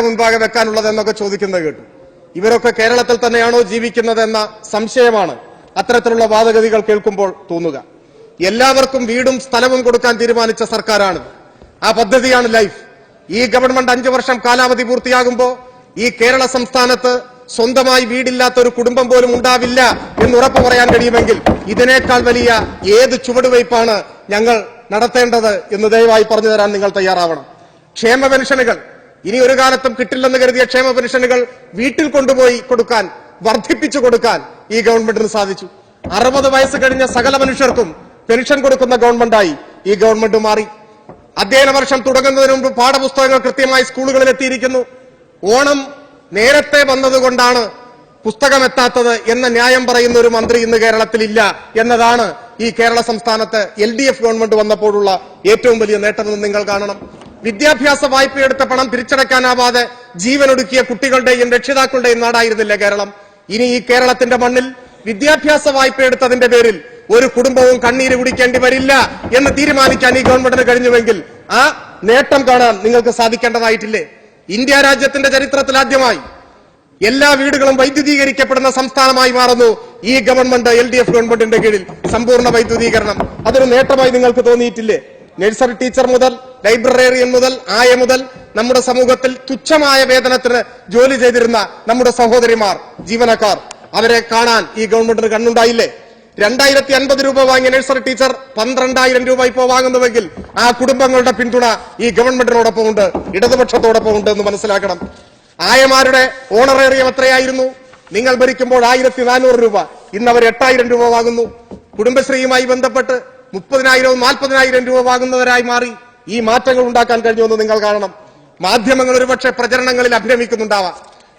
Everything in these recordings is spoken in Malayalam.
മുൻപാകെ വെക്കാനുള്ളത് എന്നൊക്കെ ചോദിക്കുന്നത് കേട്ടു. ഇവരൊക്കെ കേരളത്തിൽ തന്നെയാണോ ജീവിക്കുന്നതെന്ന സംശയമാണ് അത്തരത്തിലുള്ള വാദഗതികൾ കേൾക്കുമ്പോൾ തോന്നുക. എല്ലാവർക്കും വീടും സ്ഥലവും കൊടുക്കാൻ തീരുമാനിച്ച സർക്കാരാണ്. ആ പദ്ധതിയാണ് ലൈഫ്. ഈ ഗവൺമെന്റ് അഞ്ചു വർഷം കാലാവധി പൂർത്തിയാകുമ്പോൾ ഈ കേരള സംസ്ഥാനത്ത് സ്വന്തമായി വീടില്ലാത്ത ഒരു കുടുംബം പോലും ഉണ്ടാവില്ല എന്ന് ഉറപ്പു പറയാൻ കഴിയുമെങ്കിൽ ഇതിനേക്കാൾ വലിയ ഏത് ചുവടുവയ്പ്പാണ് ഞങ്ങൾ നടത്തേണ്ടത് എന്ന് ദയവായി പറഞ്ഞു തരാൻ നിങ്ങൾ തയ്യാറാവണം. ക്ഷേമ പെൻഷനുകൾ ഇനി ഒരു കാലത്തും കിട്ടില്ലെന്ന് കരുതിയ ക്ഷേമ പെൻഷനുകൾ വീട്ടിൽ കൊണ്ടുപോയി കൊടുക്കാൻ വർദ്ധിപ്പിച്ചു കൊടുക്കാൻ ഈ ഗവൺമെന്റിന് സാധിച്ചു. അറുപത് വയസ്സ് കഴിഞ്ഞ സകല മനുഷ്യർക്കും പെൻഷൻ കൊടുക്കുന്ന ഗവൺമെന്റായി ഈ ഗവൺമെന്റ് മാറി. അധ്യയന വർഷം തുടങ്ങുന്നതിന് മുമ്പ് പാഠപുസ്തകങ്ങൾ കൃത്യമായി സ്കൂളുകളിൽ എത്തിയിരിക്കുന്നു. ഓണം നേരത്തെ വന്നതുകൊണ്ടാണ് പുസ്തകം എത്താത്തത് എന്ന ന്യായം പറയുന്ന ഒരു മന്ത്രി ഇന്ന് കേരളത്തിൽ ഇല്ല എന്നതാണ് ഈ കേരള സംസ്ഥാനത്ത് എൽ ഡി എഫ് ഗവൺമെന്റ് വന്നപ്പോഴുള്ള ഏറ്റവും വലിയ നേട്ടമെന്ന് നിങ്ങൾ കാണണം. വിദ്യാഭ്യാസ വായ്പയെടുത്ത പണം തിരിച്ചടക്കാനാവാതെ ജീവനൊടുക്കിയ കുട്ടികളുടെയും രക്ഷിതാക്കളുടെയും നാടായിരുന്നില്ല കേരളം? ഇനി ഈ കേരളത്തിന്റെ മണ്ണിൽ വിദ്യാഭ്യാസ വായ്പ എടുത്തതിന്റെ പേരിൽ ഒരു കുടുംബവും കണ്ണീര് കുടിക്കേണ്ടി വരില്ല എന്ന് തീരുമാനിക്കാൻ ഈ ഗവൺമെന്റിന് കഴിഞ്ഞുവെങ്കിൽ ആ നേട്ടം കാണാൻ നിങ്ങൾക്ക് സാധിക്കേണ്ടതായിട്ടില്ലേ? ഇന്ത്യ രാജ്യത്തിന്റെ ചരിത്രത്തിൽ ആദ്യമായി എല്ലാ വീടുകളും വൈദ്യുതീകരിക്കപ്പെടുന്ന സംസ്ഥാനമായി മാറുന്നു ഈ ഗവൺമെന്റ് എൽ ഡി എഫ് ഗവൺമെന്റിന്റെ കീഴിൽ. സമ്പൂർണ വൈദ്യുതീകരണം. അതൊരു നേട്ടമായി നിങ്ങൾക്ക് തോന്നിയിട്ടില്ലേ? നഴ്സറി ടീച്ചർ മുതൽ ലൈബ്രറിയൻ മുതൽ ആയ മുതൽ നമ്മുടെ സമൂഹത്തിൽ തുച്ഛമായ വേതനത്തിന് ജോലി ചെയ്തിരുന്ന നമ്മുടെ സഹോദരിമാർ ജീവനക്കാർ അവരെ കാണാൻ ഈ ഗവൺമെന്റിന് കണ്ണുണ്ടായില്ലേ? രണ്ടായിരത്തി അൻപത് രൂപ വാങ്ങിയ നഴ്സറി ടീച്ചർ പന്ത്രണ്ടായിരം രൂപ ഇപ്പോൾ വാങ്ങുന്നുവെങ്കിൽ ആ കുടുംബങ്ങളുടെ പിന്തുണ ഈ ഗവൺമെന്റിനോടൊപ്പം ഉണ്ട് ഇടതുപക്ഷത്തോടൊപ്പം ഉണ്ട് എന്ന് മനസ്സിലാക്കണം. ആയമാരുടെ ഓണറേറിയം എത്രയായിരുന്നു? നിങ്ങൾ ഭരിക്കുമ്പോൾ ആയിരത്തി നാനൂറ് രൂപ ഇന്ന് അവർ എട്ടായിരം രൂപ വാങ്ങുന്നു. കുടുംബശ്രീയുമായി ബന്ധപ്പെട്ട് മുപ്പതിനായിരവും നാൽപ്പതിനായിരം രൂപ വാങ്ങുന്നവരായി മാറി ഈ മാറ്റങ്ങൾ ഉണ്ടാക്കാൻ കഴിഞ്ഞുവെന്ന് നിങ്ങൾ കാണണം. മാധ്യമങ്ങൾ ഒരുപക്ഷെ പ്രചരണങ്ങളിൽ അഭിരമിക്കുന്നുണ്ടാവാം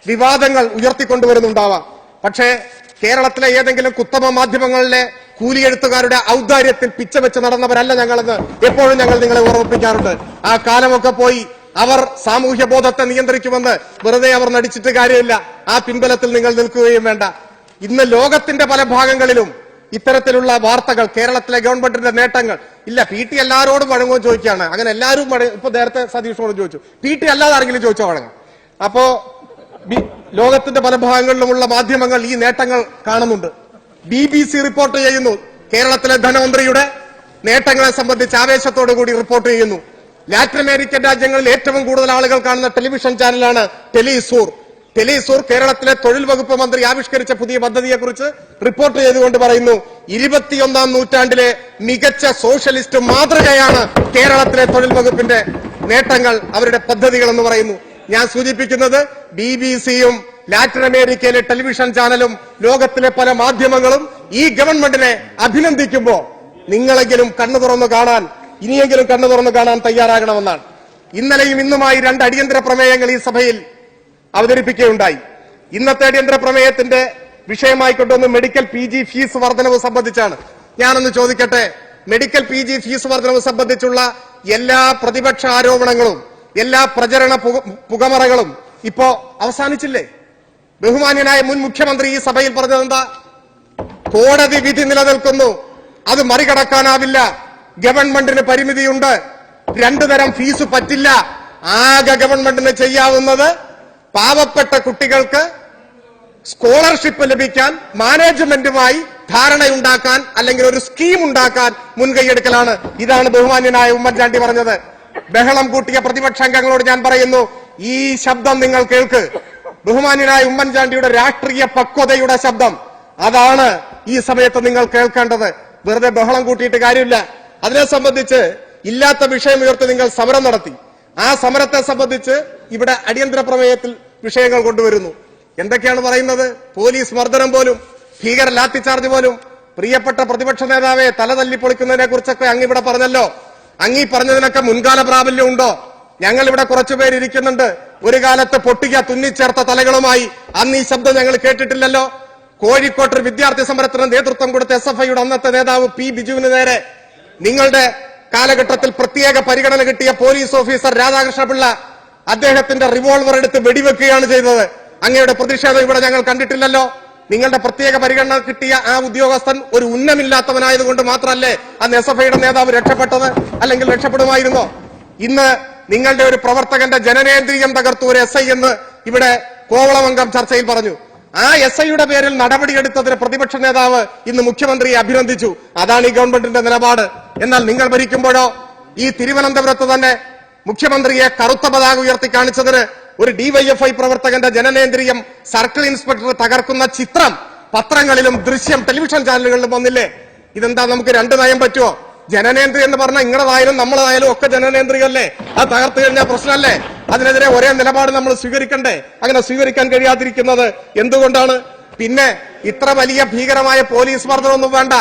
വിവാദങ്ങൾ ഉയർത്തിക്കൊണ്ടുവരുന്നുണ്ടാവാം. പക്ഷേ കേരളത്തിലെ ഏതെങ്കിലും കുത്തമ മാധ്യമങ്ങളിലെ കൂലിയെഴുത്തുകാരുടെ ഔദാര്യത്തിൽ പിച്ച വെച്ച് നടന്നവരല്ല ഞങ്ങളെന്ന് എപ്പോഴും ഞങ്ങൾ നിങ്ങളെ ഓർമ്മിപ്പിക്കാറുണ്ട്. ആ കാലമൊക്കെ പോയി അവർ സാമൂഹ്യ ബോധത്തെ നിയന്ത്രിക്കുമെന്ന് വെറുതെ അവർ നടിച്ചിട്ട് കാര്യമില്ല. ആ പിൻബലത്തിൽ നിങ്ങൾ നിൽക്കുകയും വേണ്ട. ഇന്ന് ലോകത്തിന്റെ പല ഭാഗങ്ങളിലും ഇത്തരത്തിലുള്ള വാർത്തകൾ കേരളത്തിലെ ഗവൺമെന്റിന്റെ നേട്ടങ്ങൾ. ഇല്ല പി ടി എല്ലാവരോടും വഴങ്ങുമോ ചോദിക്കുകയാണ്. അങ്ങനെ എല്ലാവരും ഇപ്പൊ നേരത്തെ സതീഷിനോട് ചോദിച്ചു. പി ടി അല്ലാതെ ആരെങ്കിലും ചോദിച്ചോ വഴങ്ങാം? അപ്പോ ലോകത്തിന്റെ പല ഭാഗങ്ങളിലുമുള്ള മാധ്യമങ്ങൾ ഈ നേട്ടങ്ങൾ കാണുന്നുണ്ട്. ബി ബി സി റിപ്പോർട്ട് ചെയ്യുന്നു. കേരളത്തിലെ ധനമന്ത്രിയുടെ നേട്ടങ്ങളെ സംബന്ധിച്ച് ആവേശത്തോടു കൂടി റിപ്പോർട്ട് ചെയ്യുന്നു. ലാറ്റിൻ അമേരിക്കൻ രാജ്യങ്ങളിൽ ഏറ്റവും കൂടുതൽ ആളുകൾ കാണുന്ന ടെലിവിഷൻ ചാനലാണ് ടെലിസൂർ. ടെലിസൂർ കേരളത്തിലെ തൊഴിൽ വകുപ്പ് മന്ത്രി ആവിഷ്കരിച്ച പുതിയ പദ്ധതിയെക്കുറിച്ച് റിപ്പോർട്ട് ചെയ്തുകൊണ്ട് പറയുന്നു ഇരുപത്തിയൊന്നാം നൂറ്റാണ്ടിലെ മികച്ച സോഷ്യലിസ്റ്റ് മാതൃകയാണ് കേരളത്തിലെ തൊഴിൽ വകുപ്പിന്റെ നേട്ടങ്ങൾ അവരുടെ പദ്ധതികൾ എന്ന് പറയുന്നു. ഞാൻ സൂചിപ്പിക്കുന്നത് ബി ബി സിയും ലാറ്റിൻ അമേരിക്കയിലെ ടെലിവിഷൻ ചാനലും ലോകത്തിലെ പല മാധ്യമങ്ങളും ഈ ഗവൺമെന്റിനെ അഭിനന്ദിക്കുമ്പോൾ നിങ്ങളെങ്കിലും കണ്ണു തുറന്നു കാണാൻ ഇനിയെങ്കിലും കണ്ണു തുറന്നു കാണാൻ തയ്യാറാകണമെന്നാണ്. ഇന്നലെയും ഇന്നുമായി രണ്ട് അടിയന്തര പ്രമേയങ്ങൾ ഈ സഭയിൽ അവതരിപ്പിക്കുകയുണ്ടായി. ഇന്നത്തെ അടിയന്തര പ്രമേയത്തിന്റെ വിഷയമായി കൊണ്ടുവന്ന് മെഡിക്കൽ പി ജി ഫീസ് വർധനവ് സംബന്ധിച്ചാണ്. ഞാനൊന്ന് ചോദിക്കട്ടെ മെഡിക്കൽ പി ജി ഫീസ് വർധനവ് സംബന്ധിച്ചുള്ള എല്ലാ പ്രതിപക്ഷ ആരോപണങ്ങളും എല്ലാ പ്രചരണ പുക- പുകമറകളും ഇപ്പോ അവസാനിച്ചില്ലേ? ബഹുമാന്യനായ മുൻ മുഖ്യമന്ത്രി ഈ സഭയിൽ പറഞ്ഞത് എന്താ കോടതി വിധി നിലനിൽക്കുന്നു അത് മറികടക്കാനാവില്ല ഗവൺമെന്റിന് പരിമിതിയുണ്ട് രണ്ടു തരം ഫീസ് പറ്റില്ല ആകെ ഗവൺമെന്റിന് ചെയ്യാവുന്നത് പാവപ്പെട്ട കുട്ടികൾക്ക് സ്കോളർഷിപ്പ് ലഭിക്കാൻ മാനേജ്മെന്റുമായി ധാരണയുണ്ടാക്കാൻ അല്ലെങ്കിൽ ഒരു സ്കീം ഉണ്ടാക്കാൻ മുൻകൈയെടുക്കലാണ്. ഇതാണ് ബഹുമാന്യനായ ഉമ്മൻചാണ്ടി പറഞ്ഞത്. ബഹളം കൂട്ടിയ പ്രതിപക്ഷ അംഗങ്ങളോട് ഞാൻ പറയുന്നു ഈ ശബ്ദം നിങ്ങൾ കേൾക്ക്. ബഹുമാന്യനായ ഉമ്മൻചാണ്ടിയുടെ രാഷ്ട്രീയ പക്വതയുടെ ശബ്ദം. അതാണ് ഈ സമയത്ത് നിങ്ങൾ കേൾക്കേണ്ടത്. വെറുതെ ബഹളം കൂട്ടിയിട്ട് കാര്യമില്ല. അതിനെ സംബന്ധിച്ച് ഇല്ലാത്ത വിഷയം ഉയർത്തി നിങ്ങൾ സമരം നടത്തി. ആ സമരത്തെ സംബന്ധിച്ച് ഇവിടെ അടിയന്തര പ്രമേയത്തിൽ വിഷയങ്ങൾ കൊണ്ടുവരുന്നു. എന്തൊക്കെയാണ് പറയുന്നത്? പോലീസ് മർദ്ദനം പോലും ഭീകര ലാത്തിച്ചാർജ് പോലും പ്രിയപ്പെട്ട പ്രതിപക്ഷ നേതാവെ തല തല്ലി പൊളിക്കുന്നതിനെ കുറിച്ചൊക്കെ അങ്ങ് ഇവിടെ പറഞ്ഞല്ലോ. അങ്ങീ പറഞ്ഞതിനൊക്കെ മുൻകാല പ്രാബല്യം ഉണ്ടോ? ഞങ്ങൾ ഇവിടെ കുറച്ചുപേര് ഇരിക്കുന്നുണ്ട്. ഒരു കാലത്ത് പൊട്ടിക്ക തുന്നിച്ചേർത്ത തലകളുമായി അന്ന് ഈ ശബ്ദം ഞങ്ങൾ കേട്ടിട്ടില്ലല്ലോ. കോഴിക്കോട്ട് വിദ്യാർത്ഥി സമരത്തിന് നേതൃത്വം കൊടുത്ത എസ് എഫ് ഐയുടെ അന്നത്തെ നേതാവ് പി ബിജുവിന് നേരെ നിങ്ങളുടെ കാലഘട്ടത്തിൽ പ്രത്യേക പരിഗണന കിട്ടിയ പോലീസ് ഓഫീസർ രാധാകൃഷ്ണപിള്ള അദ്ദേഹത്തിന്റെ റിവോൾവർ എടുത്ത് വെടിവെക്കുകയാണ് ചെയ്തത്. അങ്ങയുടെ പ്രതിഷേധം ഇവിടെ ഞങ്ങൾ കണ്ടിട്ടില്ലല്ലോ. നിങ്ങളുടെ പ്രത്യേക പരിഗണന കിട്ടിയ ആ ഉദ്യോഗസ്ഥൻ ഒരു ഉന്നമില്ലാത്തവനായതുകൊണ്ട് മാത്രമല്ലേ അന്ന് എസ് എഫ് ഐയുടെ നേതാവ് രക്ഷപ്പെട്ടത് അല്ലെങ്കിൽ രക്ഷപ്പെടുമായിരുന്നോ? ഇന്ന് നിങ്ങളുടെ ഒരു പ്രവർത്തകന്റെ ജനനേന്ദ്രിയം തകർത്തു ഒരു എസ് ഐ എന്ന് ഇവിടെ കോവളമംഗം ചർച്ചയിൽ പറഞ്ഞു. ആ എസ് ഐയുടെ പേരിൽ നടപടിയെടുത്തതിന് പ്രതിപക്ഷ നേതാവ് ഇന്ന് മുഖ്യമന്ത്രിയെ അഭിനന്ദിച്ചു. അതാണ് ഈ ഗവൺമെന്റിന്റെ നിലപാട്. എന്നാൽ നിങ്ങൾ ഭരിക്കുമ്പോഴോ ഈ തിരുവനന്തപുരത്ത് തന്നെ മുഖ്യമന്ത്രിയെ കറുത്ത പതാക ഉയർത്തി കാണിച്ചതിന് ഒരു ഡിവൈഎഫ്ഐ പ്രവർത്തകന്റെ ജനനേന്ദ്രിയം സർക്കിൾ ഇൻസ്പെക്ടർ തകർക്കുന്ന ചിത്രം പത്രങ്ങളിലും ദൃശ്യം ടെലിവിഷൻ ചാനലുകളിലും വന്നില്ലേ? ഇതെന്താ നമുക്ക് രണ്ട് നയം പറ്റുമോ ജനനേന്ദ്രിയം എന്ന് പറഞ്ഞാൽ ഇങ്ങളതായാലും നമ്മളതായാലും ഒക്കെ ജനനേന്ദ്രിയല്ലേ? അത് തകർത്തു കഴിഞ്ഞാൽ പ്രശ്നമല്ലേ? അതിനെതിരെ ഒരേ നിലപാട് നമ്മൾ സ്വീകരിക്കണ്ടേ? അങ്ങനെ സ്വീകരിക്കാൻ കഴിയാതിരിക്കുന്നത് എന്തുകൊണ്ടാണ്? പിന്നെ ഇത്ര വലിയ ഭീകരമായ പോലീസ് മർദ്ദനമൊന്നും വേണ്ട.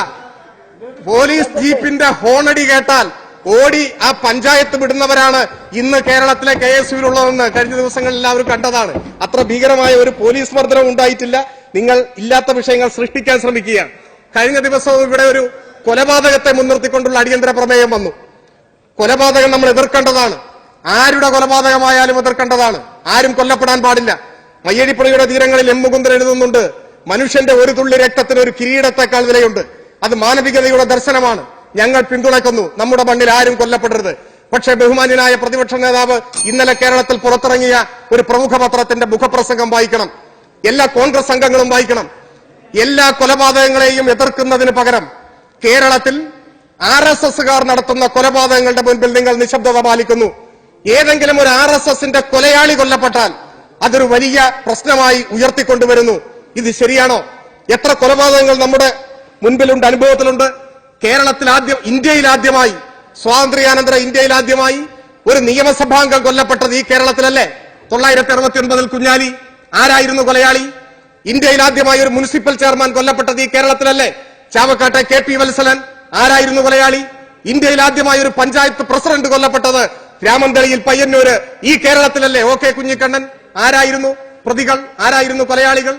പോലീസ് ജീപ്പിന്റെ ഹോണടി കേട്ടാൽ ഓടി ആ പഞ്ചായത്ത് വിടുന്നവരാണ് ഇന്ന് കേരളത്തിലെ കെ എസ് യുവിലുള്ളതെന്ന് കഴിഞ്ഞ ദിവസങ്ങളിൽ എല്ലാവരും കണ്ടതാണ്. അത്ര ഭീകരമായ ഒരു പോലീസ് മർദ്ദനം ഉണ്ടായിട്ടില്ല. നിങ്ങൾ ഇല്ലാത്ത വിഷയങ്ങൾ സൃഷ്ടിക്കാൻ ശ്രമിക്കുകയാണ്. കഴിഞ്ഞ ദിവസവും ഇവിടെ ഒരു കൊലപാതകത്തെ മുൻനിർത്തിക്കൊണ്ടുള്ള അടിയന്തര പ്രമേയം വന്നു. കൊലപാതകം നമ്മൾ എതിർക്കേണ്ടതാണ്. ആരുടെ കൊലപാതകമായാലും എതിർക്കേണ്ടതാണ്. ആരും കൊല്ലപ്പെടാൻ പാടില്ല. മയ്യഴിപ്പുഴയുടെ തീരങ്ങളിൽ എം മുകുന്ദൻ എഴുതുന്നുണ്ട് മനുഷ്യന്റെ ഒരു തുള്ളി രക്തത്തിന് ഒരു കിരീടത്തെക്കാൾ വിലയുണ്ട്. അത് മാനവികതയുടെ ദർശനമാണ്. ഞങ്ങൾ പിന്തുണയ്ക്കുന്നു. നമ്മുടെ മണ്ണിൽ ആരും കൊല്ലപ്പെടരുത്. പക്ഷേ ബഹുമാന്യനായ പ്രതിപക്ഷ നേതാവ് ഇന്നലെ കേരളത്തിൽ പുറത്തിറങ്ങിയ ഒരു പ്രമുഖ പത്രത്തിന്റെ മുഖപ്രസംഗം വായിക്കണം. എല്ലാ കോൺഗ്രസ് അംഗങ്ങളും വായിക്കണം. എല്ലാ കൊലപാതകങ്ങളെയും എതിർക്കുന്നതിന് പകരം കേരളത്തിൽ ആർ എസ് എസുകാർ നടത്തുന്ന കൊലപാതകങ്ങളുടെ മുൻപിൽ നിങ്ങൾ നിശബ്ദത പാലിക്കുന്നു. ഏതെങ്കിലും ഒരു ആർ എസ് എസിന്റെ കൊലയാളി കൊല്ലപ്പെട്ടാൽ അതൊരു വലിയ പ്രശ്നമായി ഉയർത്തിക്കൊണ്ടുവരുന്നു. ഇത് ശരിയാണോ? എത്ര കൊലപാതകങ്ങൾ നമ്മുടെ മുൻപിലുണ്ട് അനുഭവത്തിലുണ്ട്. കേരളത്തിൽ ആദ്യം ഇന്ത്യയിൽ ആദ്യമായി സ്വാതന്ത്ര്യാനന്തര ഇന്ത്യയിൽ ആദ്യമായി ഒരു നിയമസഭാംഗം കൊല്ലപ്പെട്ടത് ഈ കേരളത്തിലല്ലേ? തൊള്ളായിരത്തി അറുപത്തി ഒൻപതിൽ കുഞ്ഞാലി ആരായിരുന്നു കൊലയാളി? ഇന്ത്യയിൽ ആദ്യമായി ഒരു മുനിസിപ്പൽ ചെയർമാൻ കൊല്ലപ്പെട്ടത് ഈ കേരളത്തിലല്ലേ? ചാവക്കാട്ടെ കെ പി വത്സലൻ ആരായിരുന്നു കൊലയാളി? ഇന്ത്യയിൽ ആദ്യമായി ഒരു പഞ്ചായത്ത് പ്രസിഡന്റ് കൊല്ലപ്പെട്ടത് രാമന്തളിയിൽ പയ്യന്നൂര് ഈ കേരളത്തിലല്ലേ ഒ കെ കുഞ്ഞിക്കണ്ണൻ? ആരായിരുന്നു പ്രതികൾ? ആരായിരുന്നു കൊലയാളികൾ?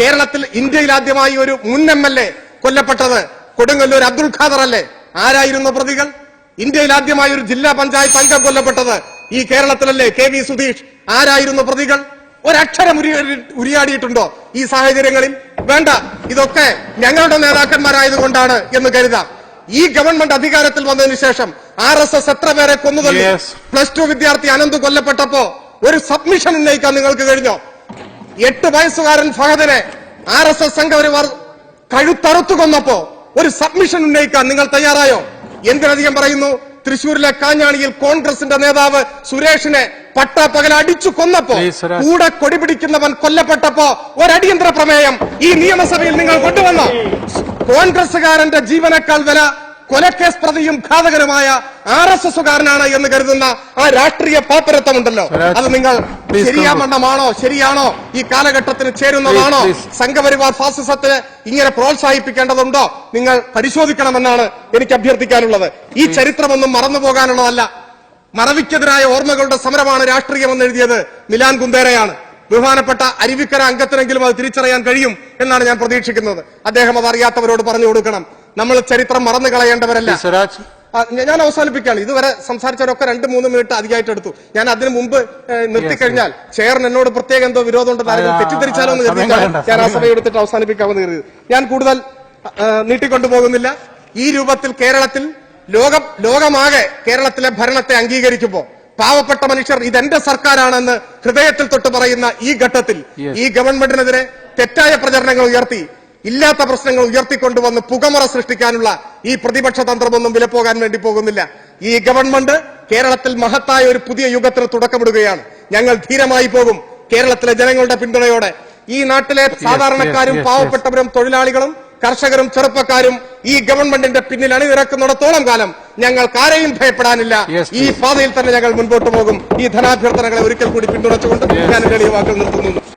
കേരളത്തിൽ ഇന്ത്യയിൽ ആദ്യമായി ഒരു മുൻ എം എൽ എ കൊല്ലപ്പെട്ടത് കൊടുങ്ങല്ലൂർ അബ്ദുൽ ഖാദർ അല്ലേ? ആരായിരുന്നു പ്രതികൾ? ഇന്ത്യയിൽ ആദ്യമായി ഒരു ജില്ലാ പഞ്ചായത്ത് അംഗം കൊല്ലപ്പെട്ടത് ഈ കേരളത്തിലല്ലേ കെ വി സുധീഷ്? ആരായിരുന്നു പ്രതികൾ? ഒരക്ഷരം ഉരി- ഉരിയാടിയിട്ടുണ്ടോ ഈ സാഹചര്യങ്ങളിൽ? വേണ്ട ഇതൊക്കെ ഞങ്ങളുടെ നേതാക്കന്മാരായതുകൊണ്ടാണ് എന്ന് കരുതാം. ഈ ഗവൺമെന്റ് അധികാരത്തിൽ വന്നതിന് ശേഷം ആർ എസ് എസ് എത്ര പേരെ കൊന്നുതള്ളി. പ്ലസ് ടു വിദ്യാർത്ഥി അനന്ത് കൊല്ലപ്പെട്ടപ്പോ ഒരു സബ്മിഷൻ ഉന്നയിക്കാൻ നിങ്ങൾക്ക് കഴിഞ്ഞോ? എട്ട് വയസ്സുകാരൻ ഫഹദിനെ ആർ എസ് എസ് സംഘപരിവാർ കഴുത്തറുത്തു കൊന്നപ്പോ ഒരു സബ്മിഷൻ ഉന്നയിക്കാൻ നിങ്ങൾ തയ്യാറായോ? എന്തിനധികം പറയുന്നു? തൃശൂരിലെ കാഞ്ഞാണിയിൽ കോൺഗ്രസിന്റെ നേതാവ് സുരേഷിനെ പട്ടാപ്പകൽ അടിച്ചു കൊന്നപ്പോ. കൂടെ കൊടിപിടിക്കുന്നവൻ കൊല്ലപ്പെട്ടപ്പോ ഒരടിയന്തര പ്രമേയം ഈ നിയമസഭയിൽ നിങ്ങൾ കൊണ്ടുവന്നോ? കോൺഗ്രസുകാരന്റെ ജീവനേക്കാൾ വില കൊലക്കേസ് പ്രതിയും ഘാതകരുമായ ആർ എസ് എസുകാരനാണ് എന്ന് കരുതുന്ന ആ രാഷ്ട്രീയ പാപ്പരത്വമുണ്ടല്ലോ. അത് നിങ്ങൾ ശരിയാമണ്ണമാണോ ശരിയാണോ? ഈ കാലഘട്ടത്തിന് ചേരുന്നതാണോ. സംഘപരിവാർ ഫാസിസത്തിന് ഇങ്ങനെ പ്രോത്സാഹിപ്പിക്കേണ്ടതുണ്ടോ? നിങ്ങൾ പരിശോധിക്കണമെന്നാണ് എനിക്ക് അഭ്യർത്ഥിക്കാനുള്ളത്. ഈ ചരിത്രമൊന്നും മറന്നു പോകാനുള്ളതല്ല. മറവിക്കെതിരായ ഓർമ്മകളുടെ സമരമാണ് രാഷ്ട്രീയമെന്ന് എഴുതിയത് മിലാൻ കുന്ദേരയാണ് ബഹുമാനപ്പെട്ട അരുവിക്കര അംഗത്തിനെങ്കിലും അത് തിരിച്ചറിയാൻ കഴിയും എന്നാണ് ഞാൻ പ്രതീക്ഷിക്കുന്നത്. അദ്ദേഹം അത് അറിയാത്തവരോട് പറഞ്ഞു കൊടുക്കണം. നമ്മൾ ചരിത്രം മറന്നു കളയേണ്ടവരല്ല. സ്വരാജ്? ഞാൻ അവസാനിപ്പിക്കുകയാണ്. ഇതുവരെ സംസാരിച്ചവരൊക്കെ രണ്ട് മൂന്ന് മിനിറ്റ് അധികമായിട്ട് എടുത്തു ഞാൻ അതിനു മുമ്പ് നിർത്തിക്കഴിഞ്ഞാൽ ചെയറിന് എന്നോട് പ്രത്യേക എന്തോ വിരോധമുണ്ടെന്ന് ആരെങ്കിലും തെറ്റിദ്ധരിച്ചാലോ എന്ന് കരുതി കരുതിയിട്ടാണ് ഞാൻ ആ സമയം എടുത്തിട്ട് അവസാനിപ്പിക്കാമെന്ന് കരുതി. ഞാൻ കൂടുതൽ നീട്ടിക്കൊണ്ടുപോകുന്നില്ല. ഈ രൂപത്തിൽ കേരളത്തിൽ ലോകം ലോകമാകെ കേരളത്തിലെ ഭരണത്തെ അംഗീകരിക്കുമ്പോൾ പാവപ്പെട്ട മനുഷ്യർ ഇതെന്റെ സർക്കാരാണെന്ന് ഹൃദയത്തിൽ തൊട്ട് പറയുന്ന ഈ ഘട്ടത്തിൽ ഈ ഗവൺമെന്റിനെതിരെ തെറ്റായ പ്രചരണങ്ങൾ ഉയർത്തി ഇല്ലാത്ത പ്രശ്നങ്ങൾ ഉയർത്തിക്കൊണ്ടുവന്ന് പുകമറ സൃഷ്ടിക്കാനുള്ള ഈ പ്രതിപക്ഷ തന്ത്രമൊന്നും വിലപ്പോകാൻ വേണ്ടി പോകുന്നില്ല. ഈ ഗവൺമെന്റ് കേരളത്തിൽ മഹത്തായ ഒരു പുതിയ യുഗത്തിന് തുടക്കമിടുകയാണ്. ഞങ്ങൾ ധീരമായി പോകും കേരളത്തിലെ ജനങ്ങളുടെ പിന്തുണയോടെ. ഈ നാട്ടിലെ സാധാരണക്കാരും. പാവപ്പെട്ടവരും തൊഴിലാളികളും കർഷകരും ചെറുപ്പക്കാരും ഈ ഗവൺമെന്റിന്റെ പിന്നിൽ അണിനിരക്കുന്നിടത്തോളം കാലം ഞങ്ങൾക്ക് ആരെയും ഭയപ്പെടാനില്ല ഈ പാതയിൽ തന്നെ ഞങ്ങൾ മുൻപോട്ട് പോകും. ഈ ധനാഭ്യർത്ഥനകളെ ഒരിക്കൽ കൂടി പിന്തുണച്ചുകൊണ്ട് ഞാൻ എന്റെ എളിയ വാക്കുകൾ നിർത്തുന്നു.